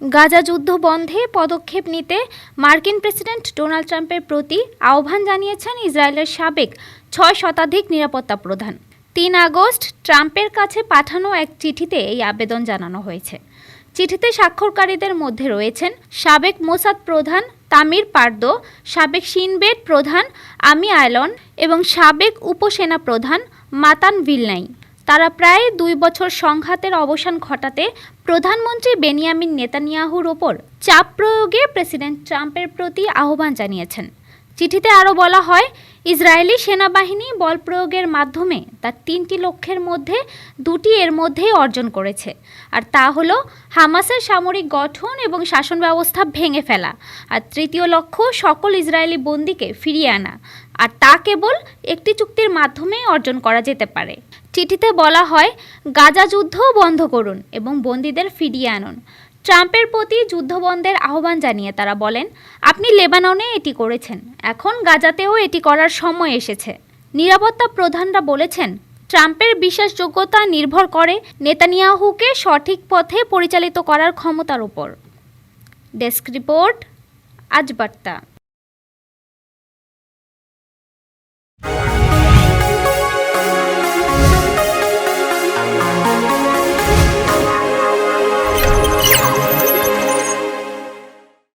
গাজা যুদ্ধ বন্ধে পদক্ষেপ নিতে মার্কিন প্রেসিডেন্ট ডোনাল্ড ট্রাম্পের প্রতি আহ্বান জানিয়েছেন ইসরায়েলের সাবেক ছয় শতাধিক নিরাপত্তা প্রধান। তিন আগস্ট ট্রাম্পের কাছে পাঠানো এক চিঠিতে এই আবেদন জানানো হয়েছে। চিঠিতে স্বাক্ষরকারীদের মধ্যে রয়েছেন সাবেক মোসাদ প্রধান তামির পার্দো, সাবেক সিনবেদ প্রধান আমি আয়লন এবং সাবেক উপসেনা প্রধান মাতান ভিলনাই। তারা প্রায় দুই বছর সংঘাতের অবসান ঘটাতে প্রধানমন্ত্রী বেনিয়ামিন নেতানিয়াহুর ওপর চাপ প্রয়োগে প্রেসিডেন্ট ট্রাম্পের প্রতি আহ্বান জানিয়েছেন। চিঠিতে আরও বলা হয় ইসরায়েলি সেনাবাহিনী বল প্রয়োগের মাধ্যমে তার তিনটি লক্ষ্যের মধ্যে, দুটি এর মধ্যেই অর্জন করেছে। আর তা হলো হামাসের সামরিক গঠন এবং শাসন ব্যবস্থা ভেঙে ফেলা। আর তৃতীয় লক্ষ্য, সকল ইসরায়েলি বন্দিকে ফিরিয়ে আনা। আর তা কেবল একটি চুক্তির মাধ্যমেই অর্জন করা যেতে পারে। চিঠিতে বলা হয়, গাজা যুদ্ধ বন্ধ করুন এবং বন্দীদের ফিরিয়ে আনুন। ট্রাম্পের প্রতি যুদ্ধবন্ধের আহ্বান জানিয়ে তারা বলেন, আপনি লেবাননে এটি করেছেন। এখন গাজাতেও এটি করার সময় এসেছে। নিরাপত্তা প্রধানরা বলেছেন, ট্রাম্পের বিশ্বাসযোগ্যতা নির্ভর করে নেতানিয়াহুকে সঠিক পথে পরিচালিত করার ক্ষমতার উপর। ডেস্ক রিপোর্ট আজ বার্তা